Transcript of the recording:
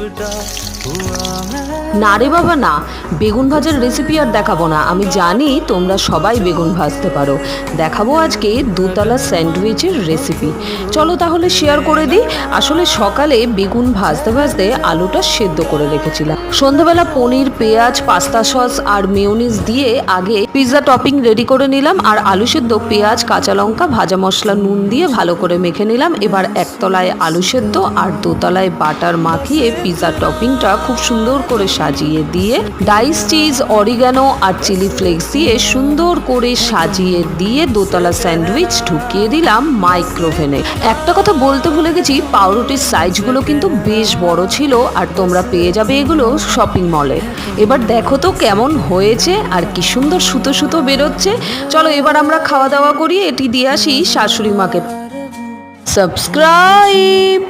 of a না রে বাবা, না। বেগুন ভাজার রেসিপি আর দেখাবো না। আমি জানি তোমরা সবাই বেগুন ভাজতে পারো। দেখাবো আজকে দুতলা স্যান্ডউইচের রেসিপি চলো তাহলে শেয়ার করে দিই। আসলে সকালে বেগুন ভাজতে ভাজতে আলুটা সেদ্ধ করে রেখেছিলাম। সন্ধ্যাবেলা পনির, পেঁয়াজ, পাস্তা সস আর মেয়োনিজ দিয়ে আগে পিৎজা টপিং রেডি করে নিলাম আর আলু সেদ্ধ পেঁয়াজ, কাঁচা লঙ্কা, ভাজা মশলা, নুন দিয়ে ভালো করে মেখে নিলাম। এবার একতলায় আলু সেদ্ধ আর দোতলায় বাটার মাখিয়ে পিৎজা টপিংটা খুব সুন্দর করে সাজিয়ে দিয়ে ডাইস চিজ, অরিগানো আর চিলি ফ্লেক্স দিয়ে সুন্দর করে সাজিয়ে দিয়ে দোতলা স্যান্ডউইচ ঢুকিয়ে দিলাম মাইক্রোভেনে একটা কথা বলতে ভুলে গেছি, পাউরুটির সাইজগুলো কিন্তু বেশ বড় ছিল আর তোমরা পেয়ে যাবে এগুলো শপিং মলে। এবার দেখো তো কেমন হয়েছে আর কি সুন্দর সুতো সুতো বেরোচ্ছে। চলো এবার আমরা খাওয়া দাওয়া করি, এটি দিয়ে আসি শাশুড়ি মাকে। সাবস্ক্রাইব!